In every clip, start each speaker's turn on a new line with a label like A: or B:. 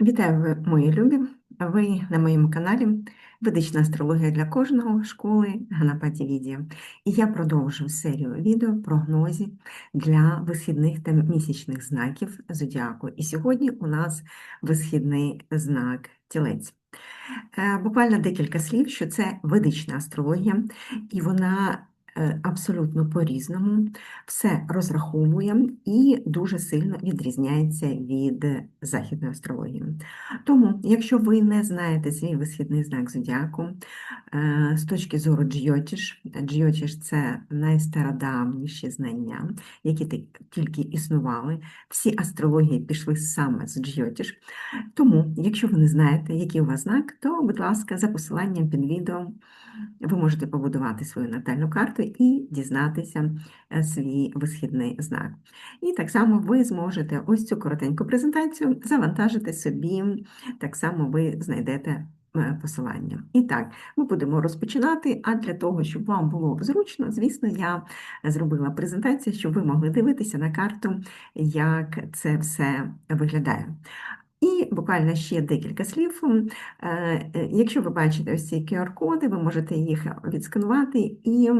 A: Вітаю, мої любі! Ви на моєму каналі Ведична астрологія для кожного школи Ганапаті Відія. І я продовжую серію відео прогнозів для висхідних та місячних знаків зодіаку. І сьогодні у нас висхідний знак тілець. Е, Буквально декілька слів, що це ведична астрологія, і вона абсолютно по-різному все розраховує і дуже сильно відрізняється від західної астрології. Тому, якщо ви не знаєте свій висхідний знак зодіаку, е, з точки зору джйотіш, джйотіш – це найстародавніші знання, які тільки існували, всі астрології пішли саме з джйотіш. Тому, якщо ви не знаєте, який у вас знак, то, будь ласка, за посиланням під відео ви можете побудувати свою натальну карту і дізнатися е, свій висхідний знак. І так само ви зможете ось цю коротеньку презентацію завантажити собі, так само ви знайдете е, посилання. І так, ми будемо розпочинати, а для того, щоб вам було зручно, звісно, я зробила презентацію, щоб ви могли дивитися на карту, як це все виглядає. І буквально ще декілька слів. Е, е, Якщо ви бачите ось ці QR-коди, ви можете їх відсканувати і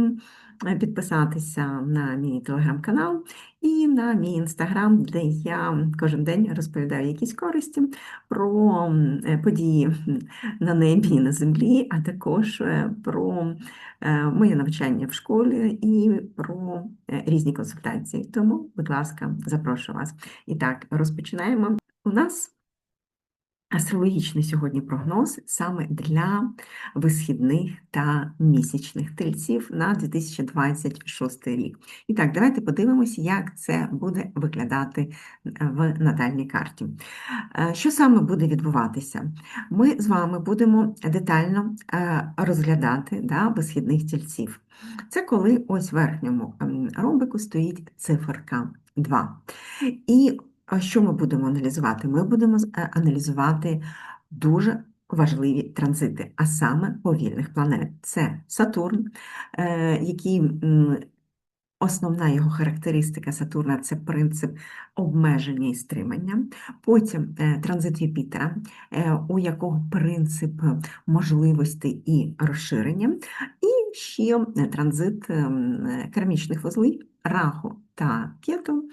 A: підписатися на мій телеграм-канал і на мій інстаграм, де я кожен день розповідаю якісь користі про е, події на небі і на землі, а також про моє навчання в школі і про різні консультації. Тому, будь ласка, запрошую вас. І так, розпочинаємо. У нас Астрологічний сьогодні прогноз саме для висхідних та місячних тельців на 2026 рік. І так, давайте подивимося, як це буде виглядати е, в натальній карті. Е, Що саме буде відбуватися? Ми з вами будемо детально е, розглядати да, висхідних тільців. Це коли ось в верхньому ромбику стоїть циферка 2. І а що ми будемо аналізувати? Ми будемо е, аналізувати дуже важливі транзити, а саме повільних планет. Це Сатурн, е, який Основна його характеристика Сатурна це принцип обмеження і стримання. Потім е, транзит Юпітера, у якого принцип можливостей і розширення. І ще транзит ем, е, вузлів Раху та Кету.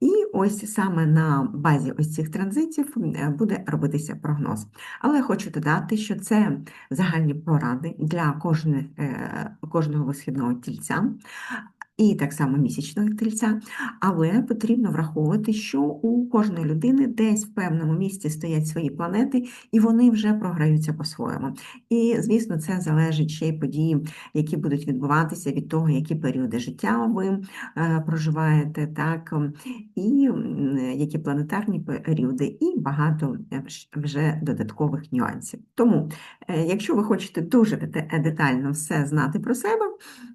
A: І ось саме на базі ось цих транзитів е, буде робитися прогноз. Але хочу додати, що це загальні поради для кожне- е, кожного висхідного тільця. І так само місячного тельця, але потрібно враховувати, що у кожної людини десь в певному місці стоять свої планети, і вони вже програються по-своєму. І, звісно, це залежить ще й події, які будуть відбуватися від того, які періоди життя ви е, проживаєте, так, і які планетарні періоди, і багато е, вже додаткових нюансів. Тому, е, якщо ви хочете дуже детально все знати про себе,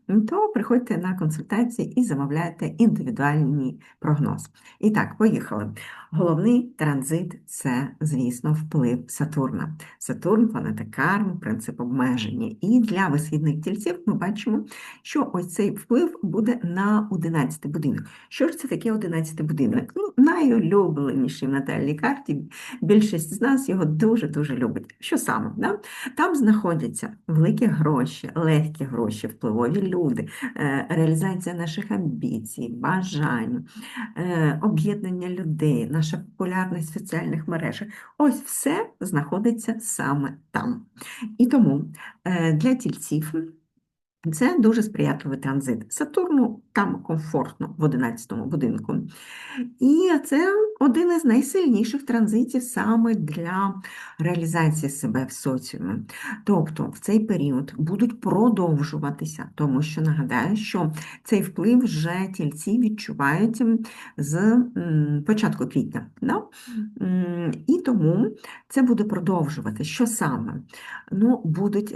A: то приходьте на консультації і замовляйте індивідуальний прогноз. І так, поїхали. Головний транзит це, звісно, вплив Сатурна. Сатурн планета карми, принцип обмеження. І для висхідних тільців ми бачимо, що ось цей вплив буде на 11 будинок. Що ж це таке 11 будинок? Ну, найулюбленіший в натальній карті. Більшість з нас його дуже-дуже любить. Що саме? Да? Там знаходяться великі гроші, легкі гроші, впливові люди, е, реалізація наших амбіцій, бажань, е, об'єднання людей, наша популярність в соціальних мережах. Ось все знаходиться саме там. І тому е, для тільців це дуже сприятливий транзит. Сатурну там комфортно в 11 будинку. І це один із найсильніших транзитів саме для реалізації себе в соціумі. Тобто в цей період будуть продовжуватися, тому що нагадаю, що цей вплив вже тільці відчувають з початку квітня. Да? І тому це буде продовжувати. Що саме? Ну, будуть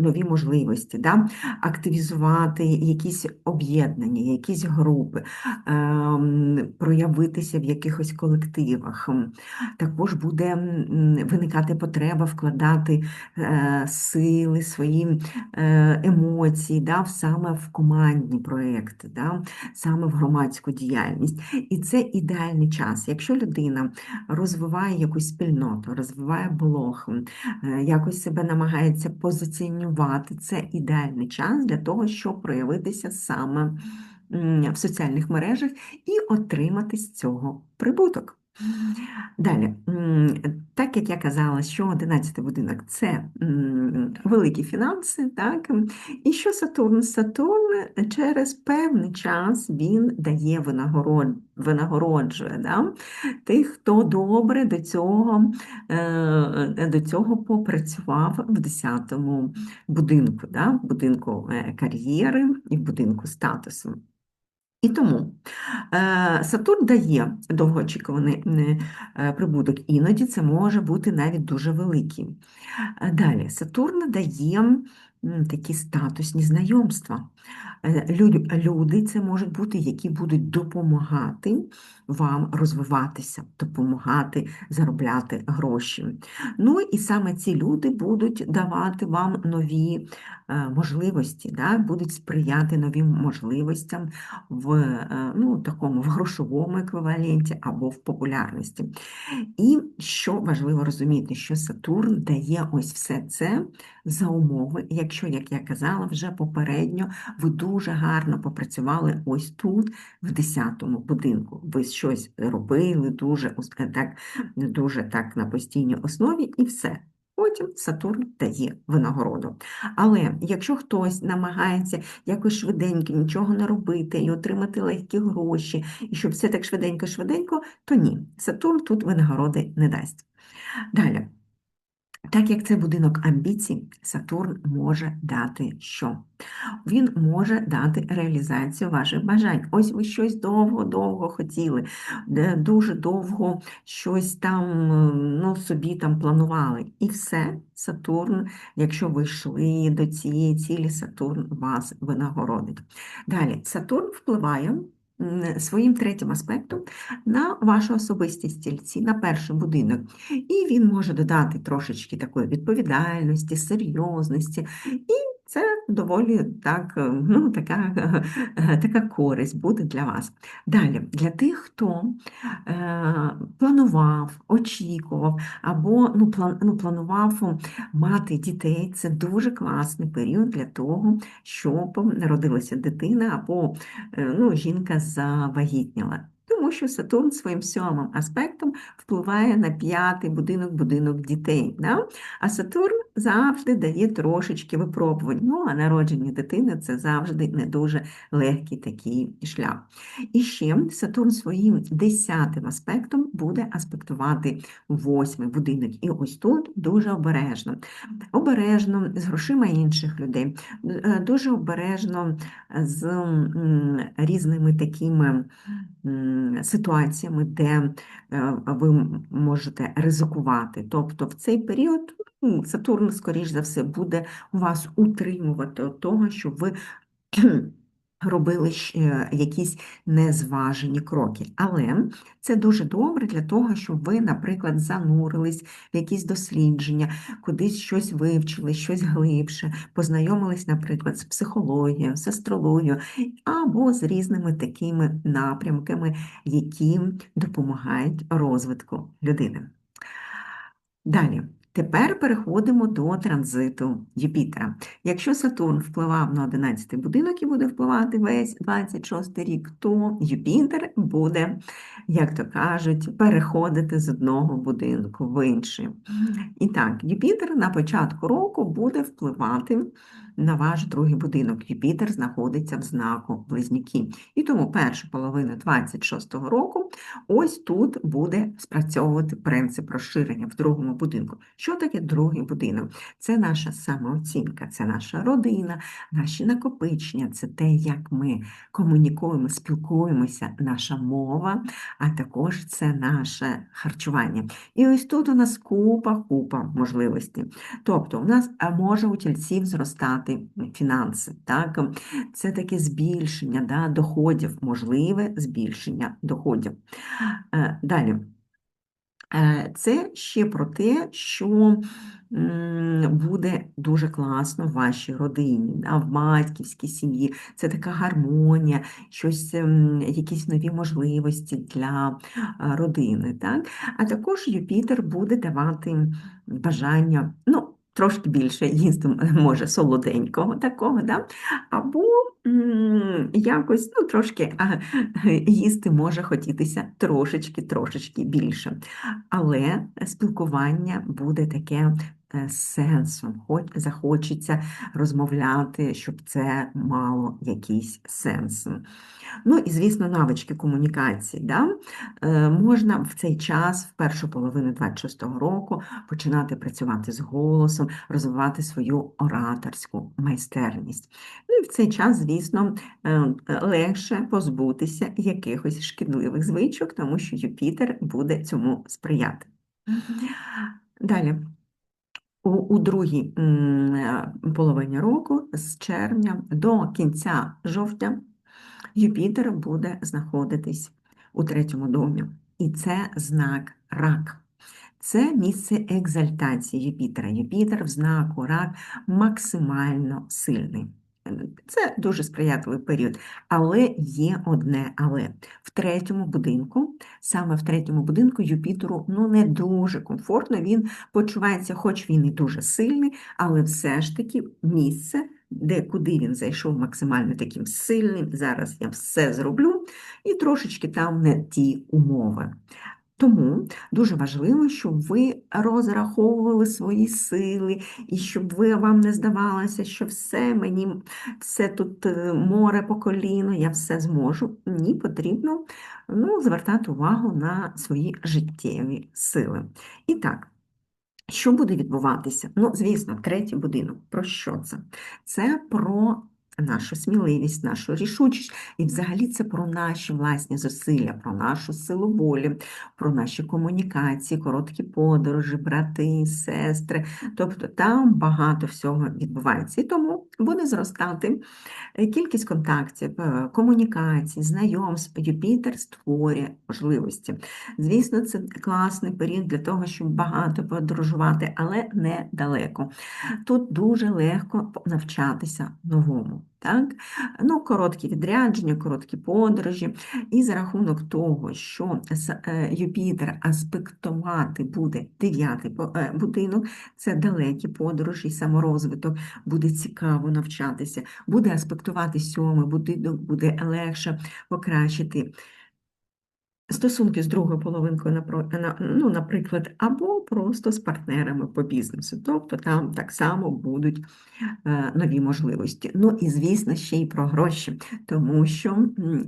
A: нові можливості, да? активізувати якісь об'єднання, якісь групи, ем, проявитися в якихось колективах. Також буде виникати потреба вкладати е, сили, свої е, емоції да, саме в командні проекти, да, саме в громадську діяльність. І це ідеальний час. Якщо людина розвиває якусь спільноту, розвиває блог, е, якось себе намагається позиціонувати. Це ідеальний час для того, щоб проявитися саме в соціальних мережах і отримати з цього прибуток. Далі, так як я казала, що 11 будинок це великі фінанси, так? і що Сатурн? Сатурн через певний час він дає винагород, винагороджує да? тих, хто добре до цього е, до цього попрацював в 10-му будинку, да? будинку е, кар'єри і будинку статусу. І тому е, Сатурн дає довгоочікуваний е, прибуток, іноді це може бути навіть дуже великий. Е, далі Сатурн дає такі статусні знайомства. Люди це можуть бути, які будуть допомагати вам розвиватися, допомагати заробляти гроші. Ну і саме ці люди будуть давати вам нові можливості, да, будуть сприяти новим можливостям в е, ну, такому в грошовому еквіваленті або в популярності. І що важливо розуміти, що Сатурн дає ось все це за умови, якщо, як я казала, вже попередньо ви дуже гарно попрацювали ось тут, в 10-му будинку. Ви щось робили дуже так, дуже так на постійній основі, і все. Потім Сатурн дає винагороду. Але якщо хтось намагається якось швиденько нічого не робити і отримати легкі гроші, і щоб все так швиденько-швиденько, то ні, Сатурн тут винагороди не дасть. Далі. Так як це будинок амбіцій, Сатурн може дати що? Він може дати реалізацію ваших бажань. Ось ви щось довго-довго хотіли, дуже довго щось там ну, собі там планували. І все, Сатурн, якщо ви йшли до цієї цілі, Сатурн вас винагородить. Далі, Сатурн впливає своїм третім аспектом на вашу особистість стільці, на перший будинок. І він може додати трошечки такої відповідальності, серйозності. і це доволі так, ну, така така користь буде для вас. Далі, для тих, хто е, планував, очікував або ну, план, ну, планував мати дітей, це дуже класний період для того, щоб народилася дитина або е, ну, жінка завагітніла тому що Сатурн своїм сьомим аспектом впливає на п'ятий будинок, будинок дітей. Да? А Сатурн завжди дає трошечки випробувань. Ну, а народження дитини це завжди не дуже легкий такий шлях. І ще Сатурн своїм десятим аспектом буде аспектувати восьмий будинок. І ось тут дуже обережно. Обережно з грошима інших людей, е, дуже обережно з різними такими ситуаціями, де е, ви можете ризикувати. Тобто в цей період ну, Сатурн, скоріш за все, буде вас утримувати від того, щоб ви робили е, якісь незважені кроки. Але це дуже добре для того, щоб ви, наприклад, занурились в якісь дослідження, кудись щось вивчили, щось глибше, познайомились, наприклад, з психологією, з астрологією або з різними такими напрямками, які допомагають розвитку людини. Далі. Тепер переходимо до транзиту Юпітера. Якщо Сатурн впливав на 11 будинок і буде впливати весь 26 рік, то Юпітер буде, як то кажуть, переходити з одного будинку в інший. І так, Юпітер на початку року буде впливати на ваш другий будинок. Юпітер знаходиться в знаку Близнюки. І тому першу половину 26-го року ось тут буде спрацьовувати принцип розширення в другому будинку. Що таке другий будинок? Це наша самооцінка, це наша родина, наші накопичення, це те, як ми комунікуємо, спілкуємося, наша мова, а також це наше харчування. І ось тут у нас купа-купа можливостей. Тобто, у нас може у тільців зростати фінанси. Так? Це таке збільшення да, доходів, можливе збільшення доходів. Е, далі. Е, це ще про те, що буде дуже класно в вашій родині, да, в батьківській сім'ї. Це така гармонія, щось, ем, якісь нові можливості для родини. Так? А також Юпітер буде давати бажання. ну, Трошки більше їсти може солоденького такого, да? або якось ну, трошки їсти може хотітися трошечки-трошечки більше. Але спілкування буде таке Е, сенсом, хоч захочеться розмовляти, щоб це мало якийсь сенс. Ну і, звісно, навички комунікації. Да? Е, можна в цей час, в першу половину 26-го року, починати працювати з голосом, розвивати свою ораторську майстерність. Ну і в цей час, звісно, е, легше позбутися якихось шкідливих звичок, тому що Юпітер буде цьому сприяти. Далі. У, у другій е, половині року, з червня до кінця жовтня, Юпітер буде знаходитись у третьому домі. І це знак рак. Це місце екзальтації Юпітера. Юпітер в знаку рак максимально сильний. Це дуже сприятливий період, але є одне але. В третьому будинку, саме в третьому будинку Юпітеру ну, не дуже комфортно, він почувається, хоч він і дуже сильний, але все ж таки місце, де куди він зайшов максимально таким сильним, зараз я все зроблю, і трошечки там не ті умови. Тому дуже важливо, щоб ви розраховували свої сили, і щоб ви вам не здавалося, що все мені, все тут е, море по коліно, я все зможу. Ні, потрібно ну, звертати увагу на свої життєві сили. І так. Що буде відбуватися? Ну, звісно, третій будинок. Про що це? Це про нашу сміливість, нашу рішучість, і взагалі це про наші власні зусилля, про нашу силу волі, про наші комунікації, короткі подорожі, брати, сестри. Тобто там багато всього відбувається. І тому буде зростати е, кількість контактів, е, комунікацій, знайомств. Юпітер створює можливості. Звісно, це класний період для того, щоб багато подорожувати, але недалеко. Тут дуже легко навчатися новому. Так? Ну, Короткі відрядження, короткі подорожі. І за рахунок того, що е, Юпітер аспектувати буде дев'ятий е, будинок, це далекі подорожі саморозвиток, буде цікаво навчатися, буде аспектувати сьомий будинок, буде легше покращити. Стосунки з другою половинкою, ну, наприклад, або просто з партнерами по бізнесу. Тобто там так само будуть Е, нові можливості. Ну і, звісно, ще й про гроші, тому що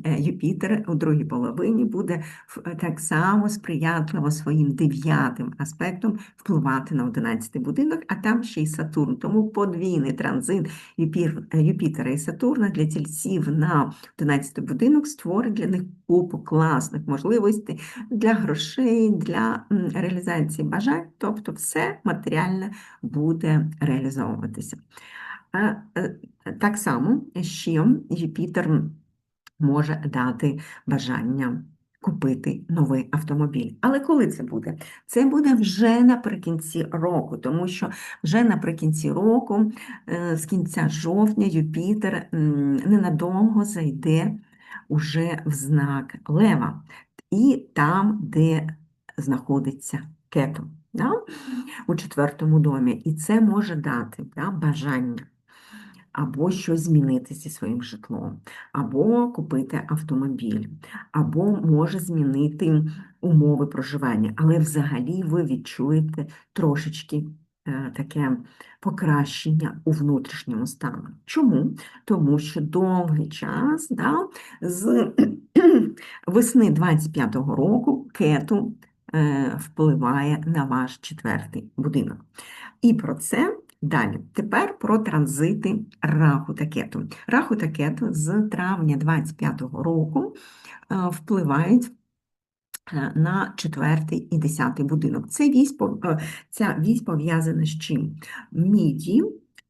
A: е, Юпітер у другій половині буде так само сприятливо своїм дев'ятим аспектом впливати на 11-й будинок, а там ще й Сатурн. Тому подвійний транзит Юпітера і Сатурна для тільців на 11-й будинок створить для них купу класних можливостей для грошей, для реалізації бажань, тобто все матеріальне буде реалізовуватися. Е, так само ще Юпітер може дати бажання купити новий автомобіль. Але коли це буде? Це буде вже наприкінці року, тому що вже наприкінці року, е, з кінця жовтня, Юпітер ненадовго зайде уже в знак Лева, і там, де знаходиться кету, да? у четвертому домі. І це може дати да, бажання або щось змінити зі своїм житлом, або купити автомобіль, або може змінити умови проживання, але взагалі ви відчуєте трошечки таке покращення у внутрішньому стану. Чому? Тому що довгий час да, з весни 25-го року кету е, впливає на ваш четвертий будинок. І про це Далі, тепер про транзити раху та кету. Раху та кету з травня 25-го року е, впливають е, на четвертий і десятий будинок. Це вісь, е, Ця вісь пов'язана з чим? Міді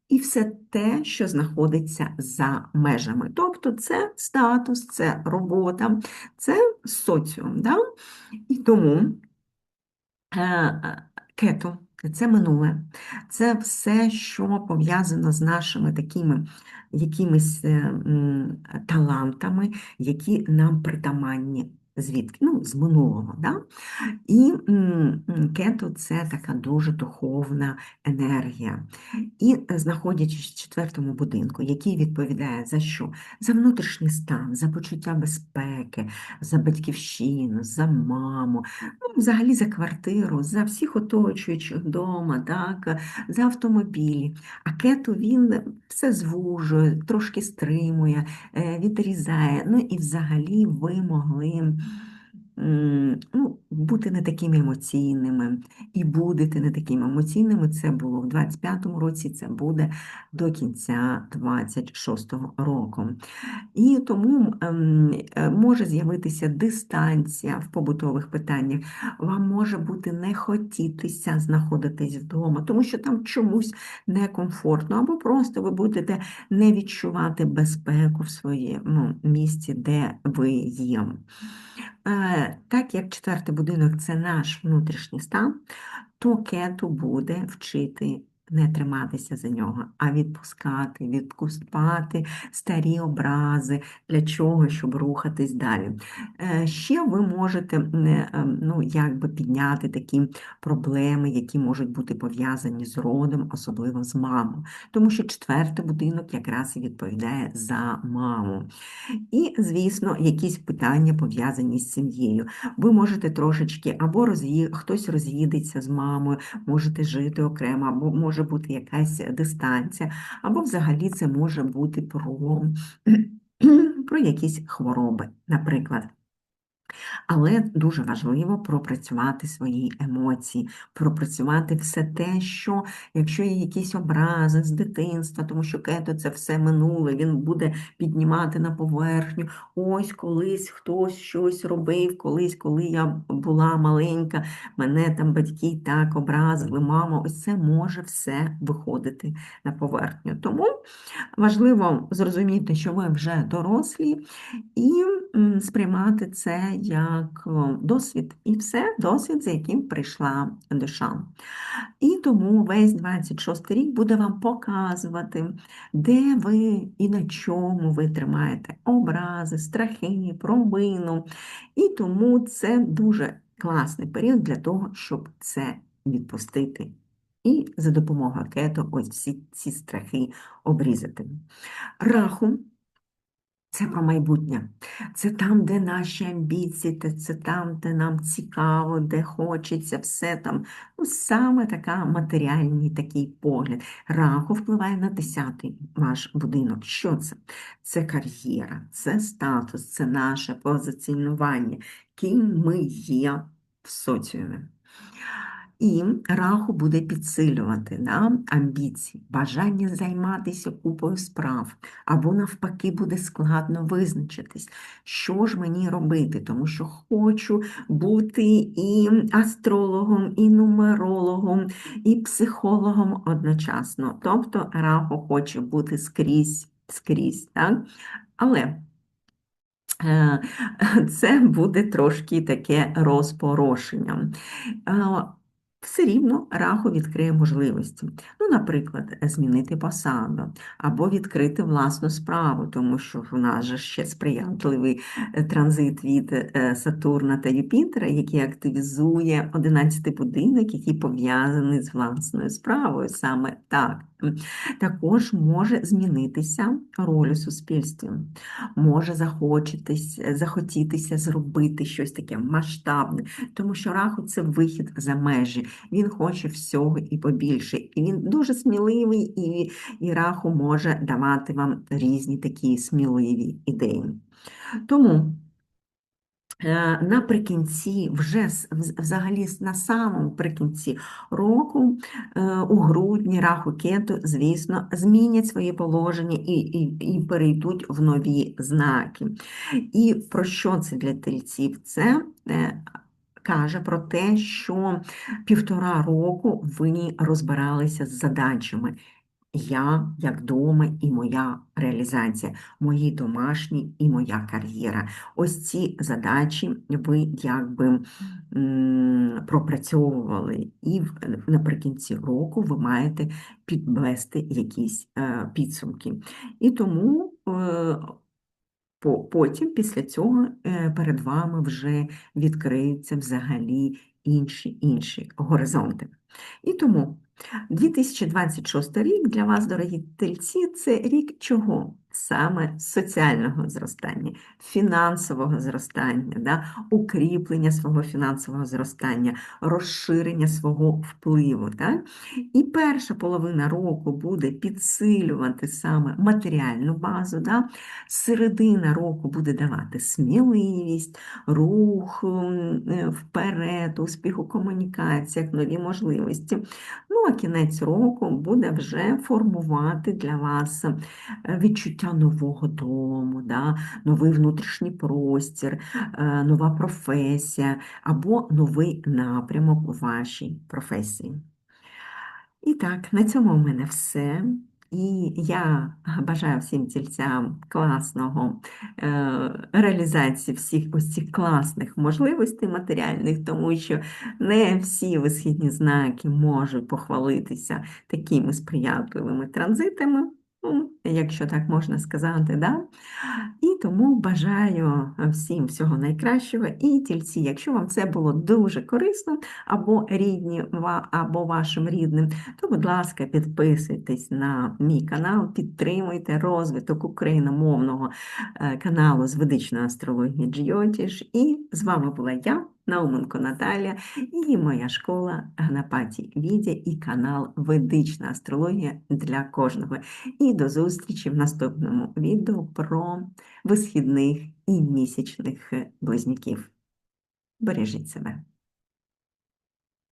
A: і все те, що знаходиться за межами. Тобто це статус, це робота, це соціум. Да? І тому кету це минуле, це все, що пов'язано з нашими такими якимись е, талантами, які нам притаманні звідки? Ну, з минулого. Да? І кето це така дуже духовна енергія. І знаходячись в четвертому будинку, який відповідає за що? За внутрішній стан, за почуття безпеки, за батьківщину, за маму, ну, взагалі за квартиру, за всіх оточуючих вдома, так, за автомобілі. А кето він все звужує, трошки стримує, е, відрізає. Ну і взагалі ви могли ну, бути не такими емоційними і будете не такими емоційними. Це було в 25-му році, це буде до кінця 26-го року. І тому ем, е, може з'явитися дистанція в побутових питаннях. Вам може бути не хотітися знаходитись вдома, тому що там чомусь некомфортно, або просто ви будете не відчувати безпеку в своєму місці, де ви є. Е, так як четвертий будинок це наш внутрішній стан, то кету буде вчити не триматися за нього, а відпускати, відпускати старі образи, для чого, щоб рухатись далі. Е, ще ви можете ем, ну, якби підняти такі проблеми, які можуть бути пов'язані з родом, особливо з мамою. Тому що четвертий будинок якраз і відповідає за маму. І, звісно, якісь питання пов'язані з сім'єю. Ви можете трошечки або роз'ї... хтось роз'їдеться з мамою, можете жити окремо, або може бути якась дистанція, або взагалі це може бути про, про якісь хвороби, наприклад. Але дуже важливо пропрацювати свої емоції, пропрацювати все те, що якщо є якісь образи з дитинства, тому що кето це все минуле, він буде піднімати на поверхню. Ось колись хтось щось робив, колись, коли я була маленька, мене там батьки так образили, мама, ось це може все виходити на поверхню. Тому важливо зрозуміти, що ви вже дорослі, і сприймати це як досвід, і все досвід, за яким прийшла душа. І тому весь 26 рік буде вам показувати, де ви і на чому ви тримаєте образи, страхи, провину. І тому це дуже класний період для того, щоб це відпустити. І за допомогою кето ось всі ці страхи обрізати. Раху це про майбутнє, це там, де наші амбіції, це там, де нам цікаво, де хочеться, все там. Ну, Саме така матеріальний такий погляд. Раху впливає на десятий ваш будинок. Що це? Це кар'єра, це статус, це наше позиціонування, ким ми є в соціумі. І раху буде підсилювати да, амбіції, бажання займатися купою справ, або, навпаки, буде складно визначитись, що ж мені робити, тому що хочу бути і астрологом, і нумерологом, і психологом одночасно. Тобто раху хоче бути скрізь, скрізь. Так? Але е, це буде трошки таке розпорошення все рівно раху відкриє можливості. Ну, наприклад, змінити посаду або відкрити власну справу, тому що в нас же ще сприятливий е, транзит від е, Сатурна та Юпітера, який активізує 11 будинок, який пов'язаний з власною справою. Саме так. Також може змінитися роль у суспільстві, може захотітися зробити щось таке масштабне, тому що раху це вихід за межі. Він хоче всього і побільше. І він дуже сміливий, і, і раху може давати вам різні такі сміливі ідеї. Тому. Е, наприкінці, вже взагалі на самому прикінці року, е, у грудні раху кету, звісно, змінять своє положення і, і, і перейдуть в нові знаки. І про що це для тельців? Це е, каже про те, що півтора року ви розбиралися з задачами. я як дома і моя реалізація, мої домашні і моя кар'єра. Ось ці задачі ви якби пропрацьовували, і наприкінці року ви маєте підвести якісь е, підсумки. І тому е, потім, після цього, е, перед вами вже відкриються взагалі інші інші горизонти. І тому 2026 рік для вас, дорогі тельці, це рік чого? Саме соціального зростання, фінансового зростання, да? укріплення свого фінансового зростання, розширення свого впливу. Так? І перша половина року буде підсилювати саме матеріальну базу. Да? Середина року буде давати сміливість, рух е, вперед, успіх у комунікаціях, нові можливості. Ну, а кінець року буде вже формувати для вас е, відчуття нового дому, да? новий внутрішній простір, е, нова професія або новий напрямок у вашій професії. І так, на цьому у мене все. І я бажаю всім тільцям класного е, реалізації всіх ось цих класних можливостей матеріальних, тому що не всі висхідні знаки можуть похвалитися такими сприятливими транзитами, ну, якщо так можна сказати. Да? І тому бажаю всім всього найкращого. І тільці, якщо вам це було дуже корисно, або рідні, або вашим рідним, то, будь ласка, підписуйтесь на мій канал, підтримуйте розвиток україномовного е, каналу з ведичної астрології Джйотіш. І з вами була я, Науменко Наталія, і моя школа Гнапаті Відя і канал Ведична астрологія для кожного. І до зустрічі в наступному відео про висхідних і місячних близнюків. Бережіть себе.